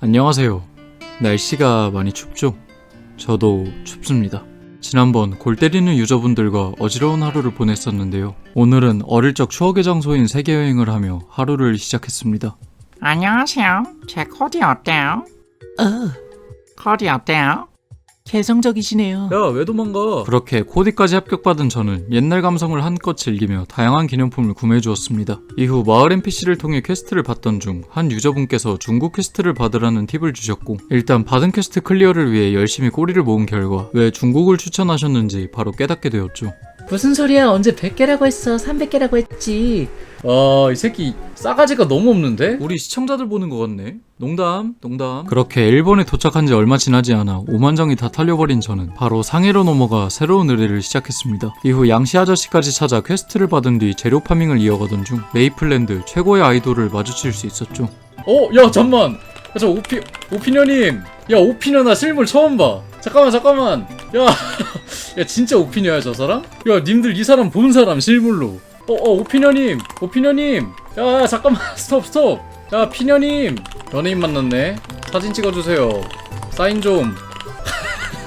안녕하세요. 날씨가 많이 춥죠? 저도 춥습니다. 지난번 골 때리는 유저분들과 어지러운 하루를 보냈었는데요. 오늘은 어릴 적 추억의 장소인 세계여행을 하며 하루를 시작했습니다. 안녕하세요. 제 코디 어때요? 어, 코디 어때요? 개성적이시네요. 야, 왜 도망가? 그렇게 코디까지 합격받은 저는 옛날 감성을 한껏 즐기며 다양한 기념품을 구매해 주었습니다. 이후 마을 NPC를 통해 퀘스트를 받던 중 한 유저분께서 중국 퀘스트를 받으라는 팁을 주셨고 일단 받은 퀘스트 클리어를 위해 열심히 꼬리를 모은 결과 왜 중국을 추천하셨는지 바로 깨닫게 되었죠. 무슨 소리야? 언제 100개라고 했어? 300개라고 했지. 아, 이 새끼 싸가지가 너무 없는데? 우리 시청자들 보는 것 같네. 농담, 농담. 그렇게 일본에 도착한 지 얼마 지나지 않아 오만정이 다 털려버린 저는 바로 상해로 넘어가 새로운 의뢰를 시작했습니다. 이후 양씨 아저씨까지 찾아 퀘스트를 받은 뒤 재료 파밍을 이어가던 중 메이플랜드 최고의 아이돌을 마주칠 수 있었죠. 어, 야, 잠만. 저 오피 오피녀님. 야, 오피녀 나 실물 처음 봐. 잠깐만, 잠깐만. 야, 야 진짜 오피니어야 저 사람? 야 님들 이 사람 본 사람 실물로 어, 어, 오피녀님! 오피녀님! 야, 잠깐만, 스톱, 스톱! 야, 피녀님! 연예인 만났네. 사진 찍어주세요. 사인 좀.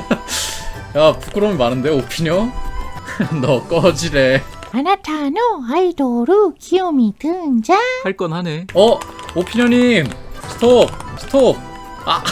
야, 부끄러움이 많은데, 오피녀? 너 꺼지래. 아나타노 아이돌로 키요미 등장! 할 건 하네. 어! 오피녀님! 스톱! 스톱! 아!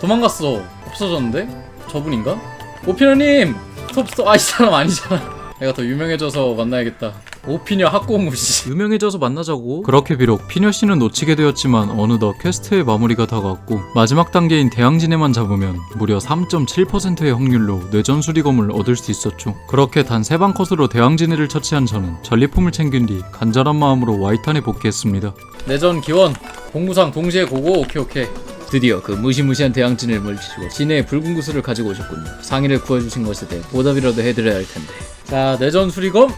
도망갔어. 없어졌는데? 저분인가? 오피녀님. 스톱, 스톱. 아, 이 사람 아니잖아. 내가 더 유명해져서 만나야겠다. 오피녀 학고무 씨. 유명해져서 만나자고. 그렇게 비록 피녀 씨는 놓치게 되었지만 어느덧 퀘스트의 마무리가 다가왔고 마지막 단계인 대항진에만 잡으면 무려 3.7%의 확률로 뇌전 수리검을 얻을 수 있었죠. 그렇게 단세방 컷으로 대항진해를 처치한 저는 전리품을 챙긴 뒤 간절한 마음으로 와이탄에 복귀했습니다. 내전 기원 공무상 동시에 고고 오케이 오케이. 드디어 그 무시무시한 대항진을 물리치고 진해의 붉은 구슬을 가지고 오셨군요. 상의를 구해주신 것에 대해 보답이라도 해드려야 할 텐데. 자 내전 수리검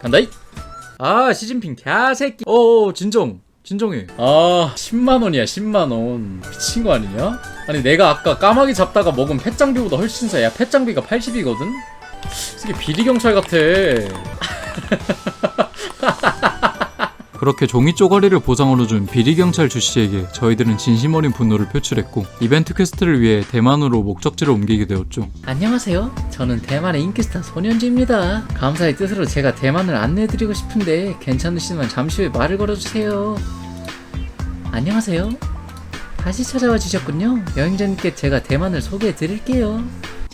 간다이. 아 시진핑 개새끼. 어 진정 진정해. 아 10만 원이야 10만 원. 미친 거 아니냐? 아니 내가 아까 까마귀 잡다가 먹은 펫장비보다 훨씬 싸. 야 펫장비가 80이거든. 이게 비리 경찰 같아. 그렇게 종이 쪼가리를 보상으로 준 비리경찰 주씨에게 저희들은 진심 어린 분노를 표출했고 이벤트 퀘스트를 위해 대만으로 목적지를 옮기게 되었죠. 안녕하세요. 저는 대만의 인기스타 손현주입니다. 감사의 뜻으로 제가 대만을 안내해드리고 싶은데 괜찮으시면 잠시 후에 말을 걸어주세요. 안녕하세요. 다시 찾아와 주셨군요. 여행자님께 제가 대만을 소개해 드릴게요.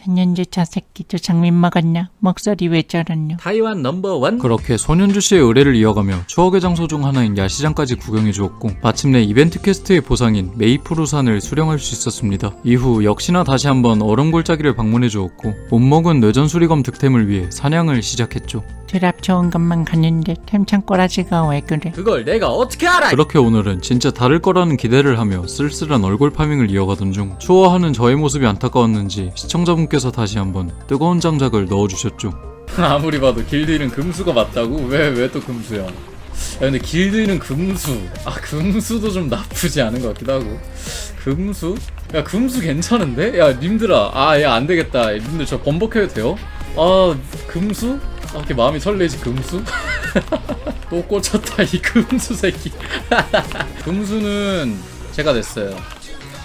전년주 저 새끼 저 장민 먹었냐? 목소리 왜 저러냐? 타이완 넘버원 그렇게 손현주 씨의 의뢰를 이어가며 추억의 장소 중 하나인 야시장까지 구경해 주었고 마침내 이벤트 퀘스트의 보상인 메이프루산을 수령할 수 있었습니다. 이후 역시나 다시 한번 얼음 골짜기를 방문해 주었고 못 먹은 뇌전 수리검 득템을 위해 사냥을 시작했죠. 드랍 좋은 것만 갔는데 템창 꼬라지가 왜 그래? 그걸 내가 어떻게 알아? 그렇게 오늘은 진짜 다를 거라는 기대를 하며 쓸쓸한 얼굴 파밍을 이어가던 중 추워하는 저의 모습이 안타까웠는지 시청자분께서 다시 한번 뜨거운 장작을 넣어주셨죠. 아무리 봐도 길드 이름 금수가 맞다고? 왜 왜 또 금수야? 야 근데 길드 이름 금수 아 금수도 좀 나쁘지 않은 것 같기도 하고 금수? 야 금수 괜찮은데? 야 님들아 아 야 안 되겠다 님들 저 번복해도 돼요? 아 금수? 아 이렇게 마음이 설레지 금수? 또 꽂혔다 이 금수 새끼. 금수는 제가 냈어요.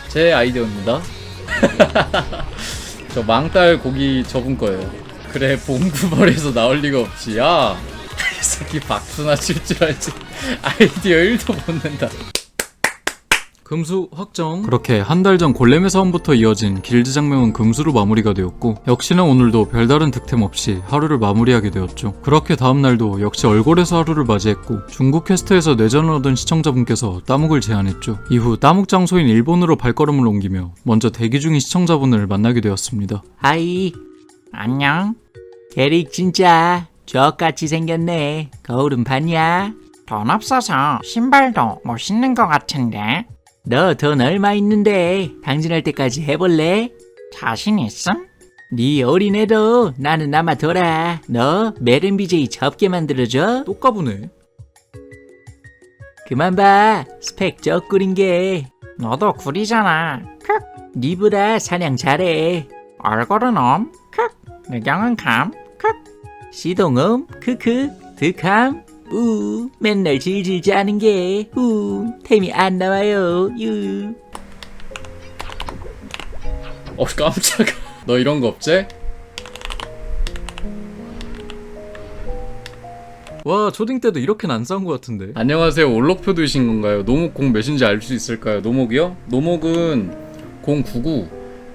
제 아이디어입니다. 저 망딸 고기 저분 거예요. 그래 봉구벌에서 나올 리가 없지. 야이 새끼 박수나 칠 줄 알지. 아이디어 1도 못 낸다 금수 확정 그렇게 한 달 전 골렘의 사원부터 이어진 길드 장명은 금수로 마무리가 되었고 역시나 오늘도 별다른 득템 없이 하루를 마무리하게 되었죠 그렇게 다음날도 역시 얼골에서 하루를 맞이했고 중국 퀘스트에서 뇌전을 얻은 시청자분께서 따묵을 제안했죠 이후 따묵 장소인 일본으로 발걸음을 옮기며 먼저 대기 중인 시청자분을 만나게 되었습니다 하이 안녕. 에릭 진짜 저같이 생겼네. 거울은 봤냐? 돈 없어서 신발도 못 신는 것 같은데. 너 돈 얼마 있는데 당진할 때까지 해볼래? 자신 있음? 네 어린애도 나는 남아 돌아. 너 메른 BJ 접게 만들어줘. 똑까부네 그만 봐. 스펙 쩍구린 게. 너도 구리잖아. 크. 니보다 사냥 잘해. 얼굴은 엄. 크. 내경은 감. 크. 시동음 크크 득함 우 맨날 질질 짜는 게우 템이 안 나와요 유 어 깜짝아 너 이런 거 없지? 와 초딩 때도 싸운 것 같은데 안녕하세요 올록표두이신 건가요? 노목공 몇인지 알 수 있을까요? 노목이요? 노목은 099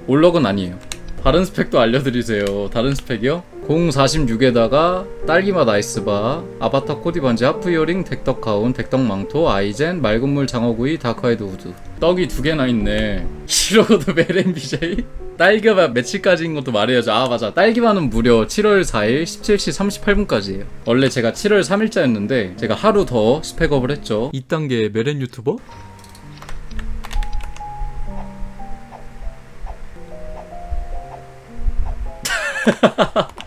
올록은 아니에요 다른 스펙도 알려드리세요 다른 스펙이요? 046에다가 딸기맛 아이스바 아바타 코디 반지 하프 이어링 덱덕 가운 덱덕 망토 아이젠 맑은 물 장어구이 다크아이드 우드 떡이 두 개나 있네. 싫어도 메렌 BJ 딸기맛 며칠까지인 것도 말해야죠. 아 맞아. 딸기맛은 무려 7월 4일 17시 38분까지예요. 원래 제가 7월 3일자였는데 제가 하루 더 스펙업을 했죠. 2단계 메렌 유튜버?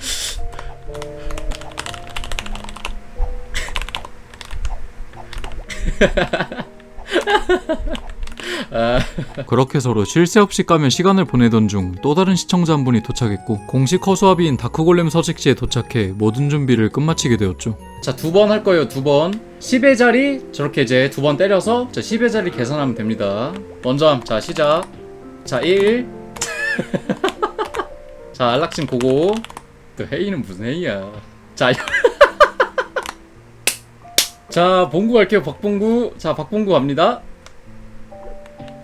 그렇게 서로 쉴 새 없이 까며 시간을 보내던 중 또 다른 시청자 한 분이 도착했고 공식 허수아비인 다크골렘 서식지에 도착해 모든 준비를 끝마치게 되었죠. 자, 두 번 할 거예요. 두 번. 10의 자리 저렇게 이제 두 번 때려서 자, 10의 자리 계산하면 됩니다. 먼저 함. 자, 시작. 자, 1. 자, 안락진 고고. 또 회의는 무슨 회의야. 자, 자, 봉구 갈게요. 박봉구. 자, 박봉구 갑니다.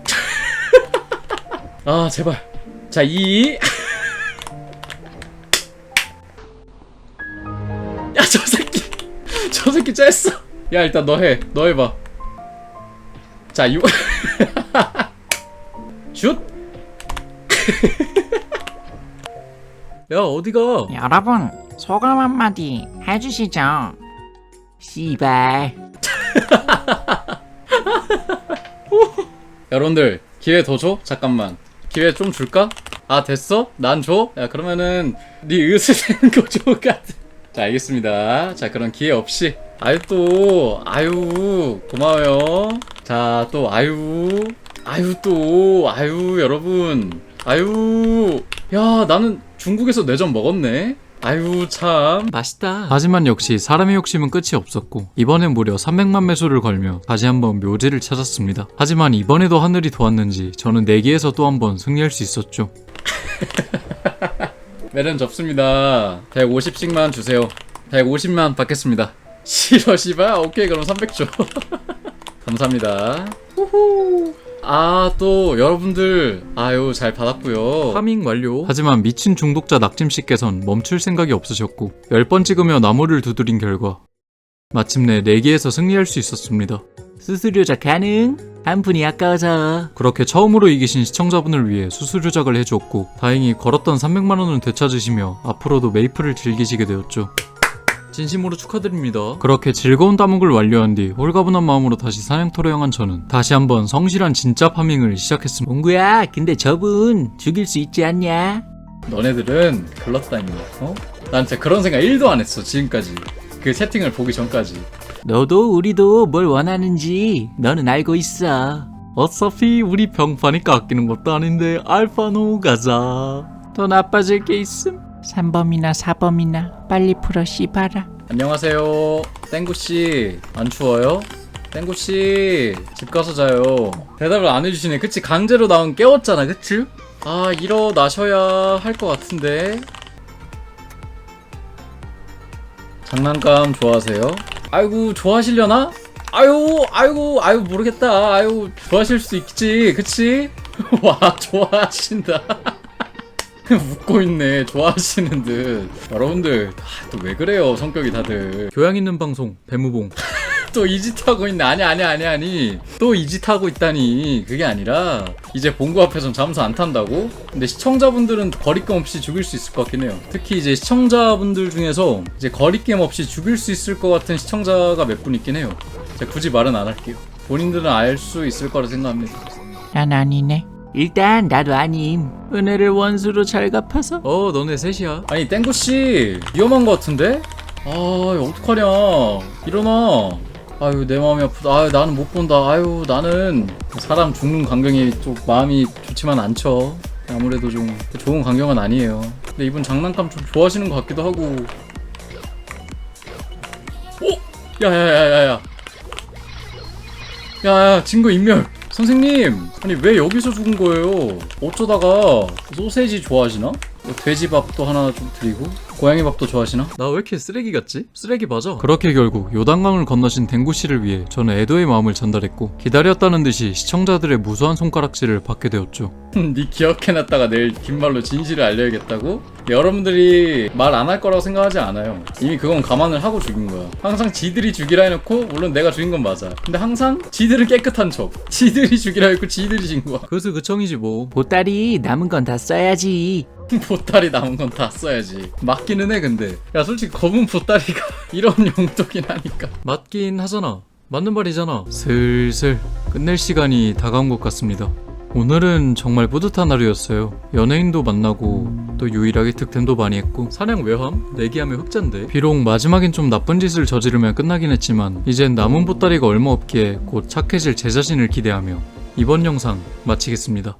아 제발 자 2. 야 저 새끼 저 새끼 쬐어 야 일단 너 해 너 해봐 자 6. 슛. 야 어디가 여러분 소감 한마디 해주시죠 씨발. 여러분들 기회 더 줘? 잠깐만. 기회 좀 줄까? 아 됐어? 난 줘? 야 그러면은 네 의스 되는 거 같아 자 알겠습니다. 자 그럼 기회 없이. 아유 또 아유 고마워요. 자 또 아유. 아유 또 아유 여러분. 아유. 야 나는 중국에서 내전 먹었네 아유 참. 맛있다. 하지만 역시 사람의 욕심은 끝이 없었고 이번엔 무려 300만 매수를 걸며 다시 한번 묘지를 찾았습니다. 하지만 이번에도 하늘이 도왔는지 저는 내기에서 또 한번 승리할 수 있었죠. 매련 접습니다. 150씩만 주세요. 150만 받겠습니다. 싫어 씨발. 오케이 그럼 300줘 감사합니다 아 또 여러분들 아유 잘 받았고요. 파밍 완료. 하지만 미친 중독자 낙짐씨께선 멈출 생각이 없으셨고 10번 찍으며 나무를 두드린 결과 마침내 4개에서 승리할 수 있었습니다. 수수료자 가능? 한 푼이 아까워서. 그렇게 처음으로 이기신 시청자분을 위해 수수료 작을 해주었고 다행히 걸었던 300만원을 되찾으시며 앞으로도 메이플을 즐기시게 되었죠 진심으로 축하드립니다. 그렇게 즐거운 따먹을 완료한 뒤 홀가분한 마음으로 다시 사냥터로 향한 저는 다시 한번 성실한 진짜 파밍을 시작했습니다. 몽구야 근데 저분 죽일 수 있지 않냐? 너네들은 글렀다니 어? 난 진짜 그런 생각 1도 안 했어 지금까지. 그 채팅을 보기 전까지. 너도 우리도 뭘 원하는지 너는 알고 있어. 어차피 우리 병파니까 아끼는 것도 아닌데 알파노 가자. 더 나빠질 게 있음? 3범이나 4범이나 빨리 풀어 씨발아 안녕하세요 땡구씨 안 추워요? 땡구씨 집 가서 자요 대답을 안 해주시네 그치 강제로 나온 깨웠잖아 그치? 아 일어나셔야 할 것 같은데 장난감 좋아하세요? 아이고 좋아하시려나? 아유 아이고 아유 모르겠다 아유 좋아하실 수 있지 그치? 와 좋아하신다 웃고 있네 좋아하시는 듯. 여러분들 또 왜 그래요 성격이 다들? 교양 있는 방송 배무봉. 또 이짓 하고 있네. 아니 아니 아니 아니. 또 이짓 하고 있다니. 그게 아니라 이제 본구 앞에선 잠수 안 탄다고? 근데 시청자분들은 거리낌 없이 죽일 수 있을 것 같긴 해요. 특히 이제 시청자분들 중에서 이제 거리낌 없이 죽일 수 있을 것 같은 시청자가 몇 분 있긴 해요. 제가 굳이 말은 안 할게요. 본인들은 알 수 있을 거라 생각합니다. 난 아니네 일단 나도 아님. 은혜를 원수로 잘 갚아서? 어 너네 셋이야. 아니 땡구씨 위험한 거 같은데? 아 어떡하냐. 일어나. 아유 내 마음이 아프다. 아유 나는 못 본다. 아유 나는 사람 죽는 광경이 좀 마음이 좋지만 않죠. 아무래도 좀 좋은 광경은 아니에요. 근데 이분 장난감 좀 좋아하시는 것 같기도 하고. 오! 야야야야야 야야 증거 인멸 선생님 아니 왜 여기서 죽은 거예요 어쩌다가 소세지 좋아하시나? 뭐 돼지밥도 하나 좀 드리고. 고양이 밥도 좋아하시나? 나 왜 이렇게 쓰레기 같지? 쓰레기 맞아. 그렇게 결국 요단강을 건너신 댕구 씨를 위해 저는 애도의 마음을 전달했고 기다렸다는 듯이 시청자들의 무수한 손가락질을 받게 되었죠. 네 기억해놨다가 내일 긴말로 진실을 알려야겠다고? 여러분들이 말 안 할 거라고 생각하지 않아요. 이미 그건 감안을 하고 죽인 거야. 항상 지들이 죽이라 해놓고 물론 내가 죽인 건 맞아. 근데 항상 지들은 깨끗한 척. 지들이 죽이라 했고 지들이 진 거야. 그래서 그청이지 뭐. 보따리 남은 건 다 써야지. 보따리 남은 건 다 써야지. 맞기는 해 근데. 야 솔직히 검은 보따리가 이런 용도긴 하니까. 맞긴 하잖아. 맞는 말이잖아. 슬슬. 끝낼 시간이 다가온 것 같습니다. 오늘은 정말 뿌듯한 하루였어요. 연예인도 만나고 또 유일하게 득템도 많이 했고. 사냥 외함? 내기하면 흑잔데? 비록 마지막엔 좀 나쁜 짓을 저지르면 끝나긴 했지만 이젠 남은 보따리가 얼마 없기에 곧 착해질 제 자신을 기대하며 이번 영상 마치겠습니다.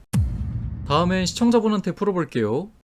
다음엔 시청자분한테 풀어볼게요